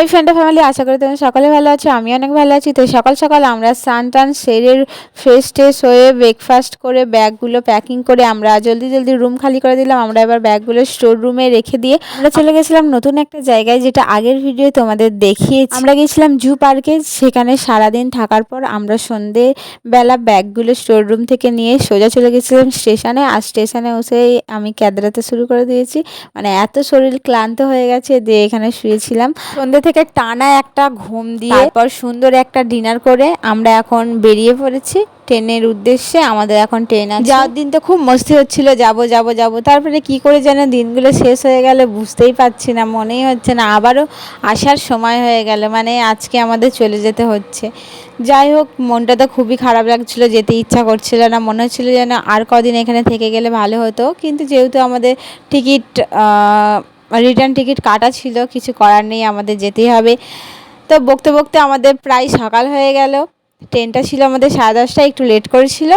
Hi friend family আশা করি তুমি সকলে ভালো আছো আমি অনেক ভালো আছি। তো সকাল সকাল আমরা স্নান টান সেরে ফ্রেশ ট্রেশ হয়ে ব্রেকফাস্ট করে ব্যাগগুলো প্যাকিং করে আমরা জলদি জলদি রুম খালি করে দিলাম। আমরা এবার ব্যাগগুলো স্টোর রুমে রেখে দিয়ে আমরা চলে গেছিলাম নতুন একটা জায়গায়, যেটা আগের ভিডিও তোমাদের দেখিয়েছি। আমরা গেছিলাম জু পার্কে সেখানে সারাদিন থাকার পর আমরা সন্ধে বেলা ব্যাগগুলো স্টোর রুম থেকে নিয়ে সোজা চলে গেছিলাম স্টেশনে। আর স্টেশনে বসেই আমি ক্যাদরাতে শুরু করে দিয়েছি। মানে এত শরীর ক্লান্ত হয়ে গেছে, দিয়ে এখানে শুয়েছিলাম। সন্ধ্যে থেকে টানা একটা ঘুম দিয়ে তারপর সুন্দর একটা ডিনার করে আমরা এখন বেরিয়ে পড়েছি। ট্রেনের উদ্দেশ্যে আমাদের এখন ট্রেন আছে। যাওয়ার দিন তো খুব মস্তি হচ্ছিল যাব যাব যাব। তারপরে কি করে যেন দিনগুলো শেষ হয়ে গেল বুঝতেই পারছি না মনেই হচ্ছে না। আবারও আসার সময় হয়ে গেল মানে আজকে আমাদের চলে যেতে হচ্ছে। যাই হোক মনটা তো খুবই খারাপ লাগছিল যেতে ইচ্ছা করছিল না। মনে হচ্ছিল যেন আর কদিন এখানে থেকে গেলে ভালো হতো। কিন্তু যেহেতু আমাদের টিকিট রিটার্ন টিকিট কাটা ছিল, কিছু করার নেই, আমাদের যেতেই হবে। তো বকতে বকতে আমাদের প্রায় সকাল হয়ে গেল। ট্রেনটা ছিল আমাদের সাড়ে দশটায়, একটু লেট করেছিল,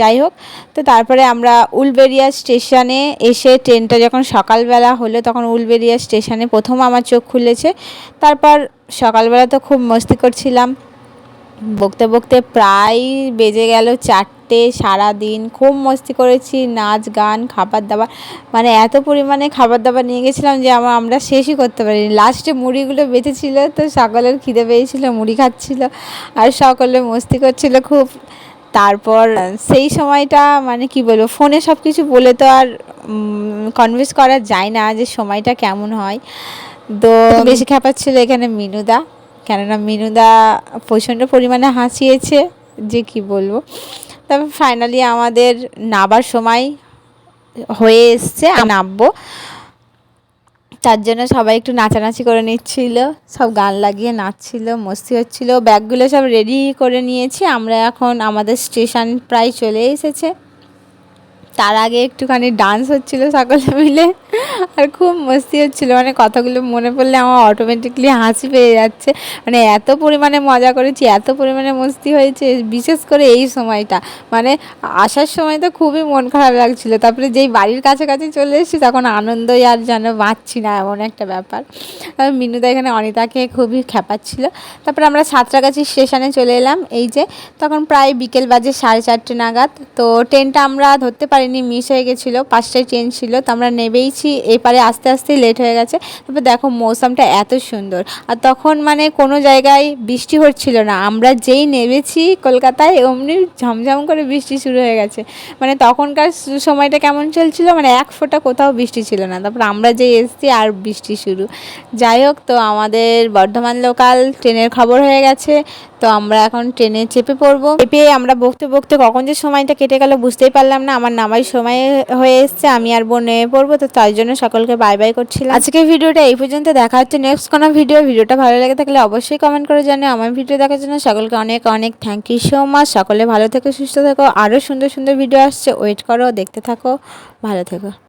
যাই হোক। তো তারপরে আমরা উলবেরিয়া স্টেশনে এসে ট্রেনটা যখন সকালবেলা হলো, তখন উলবেরিয়া স্টেশনে প্রথম আমার চোখ খুলেছে। তারপর সকালবেলা তো খুব মস্তি করছিলাম। বকতে বকতে প্রায় বেজে গেল চারটে। সারাদিন খুব মস্তি করেছি নাচ গান খাবার দাবার। মানে এত পরিমাণে খাবার দাবার নিয়ে গেছিলাম যে আমার আমরা শেষই করতে পারিনি। লাস্টে মুড়িগুলো বেঁচেছিল তো সকলের খিদে পেয়েছিল মুড়ি খাচ্ছিল আর সকলে মস্তি করছিল খুব। তারপর সেই সময়টা মানে কি বলব ফোনে সব কিছু বলে তো আর কনভিন্স করা যায় না যে সময়টা কেমন হয়। তো বেশি ছিল এখানে মিনুদা। কেননা মিনুদা প্রচণ্ড পরিমাণে হাসিয়েছে যে কি বলব। তবে ফাইনালি আমাদের নাবার সময় হয়ে এসছে নামবো। তার জন্য সবাই একটু নাচানাচি করে নিচ্ছিল, সব গান লাগিয়ে নাচছিল, মস্তি হচ্ছিল, ব্যাগগুলো সব রেডি করে নিয়েছি। আমরা এখন আমাদের স্টেশন প্রায় চলে এসেছে। তার আগে একটুখানি ডান্স হচ্ছিল সকলে মিলে। আর খুব মস্তি হচ্ছিল। মানে কথাগুলো মনে পড়লে আমার অটোমেটিকলি হাসি পেয়ে যাচ্ছে। মানে এত পরিমাণে মজা করেছি, এত পরিমাণে মস্তি হয়েছে, বিশেষ করে এই সময়টা। মানে আসার সময় তো খুবই মন খারাপ লাগছিল। তারপরে যেই বাড়ির কাছাকাছি চলে এসেছি, তখন আনন্দই আর যেন বাঁচছি না, এমন একটা ব্যাপার। মিনুদা এখানে অনিতাকে খুবই খ্যাপাচ্ছিল। তারপরে আমরা সাঁতরাগাছি স্টেশনে চলে এলাম। এই যে, তখন প্রায় বিকেল বাজে সাড়ে চারটে নাগাদ। তো ট্রেনটা আমরা ধরতে পারি পারিনি মিস হয়ে গেছিল, পাঁচটায় ট্রেন ছিল, তো আমরা নেবেইছি। এপারে আস্তে আস্তে লেট হয়ে গেছে। তারপর দেখো মৌসামটা এত সুন্দর। আর তখন মানে কোনো জায়গায় বৃষ্টি হচ্ছিল না। আমরা যেই নেমেছি কলকাতায়, অমনি ঝমঝম করে বৃষ্টি শুরু হয়ে গেছে। মানে তখনকার সময়টা কেমন চলছিল? মানে এক ফোঁটা কোথাও বৃষ্টি ছিল না। তারপর আমরা যেই এসছি, আর বৃষ্টি শুরু। যাই হোক, তো আমাদের বর্ধমান লোকাল ট্রেনের খবর হয়ে গেছে। তো আমরা এখন ট্রেনে চেপে পড়ব। চেপে আমরা বকতে বকতে কখন যে সময়টা কেটে গেল বুঝতেই পারলাম না। আমার নামাই সময় হয়ে এসছে, আমি আর বোন নেমে পড়ব, তো তাই জন্য সকলকে বাই বাই করছিলাম। আজকে ভিডিওটা এই পর্যন্ত, দেখা হচ্ছে নেক্সট কোনো ভিডিও ভিডিওটা ভালো লাগে থাকলে অবশ্যই কমেন্ট করে জানে আমার ভিডিও দেখার জন্য সকলকে অনেক অনেক থ্যাংক ইউ সো মাচ সকলে ভালো থেকো, সুস্থ থেকো। আরও সুন্দর সুন্দর ভিডিও আসছে ওয়েট করো, দেখতে থাকো। ভালো থেকো।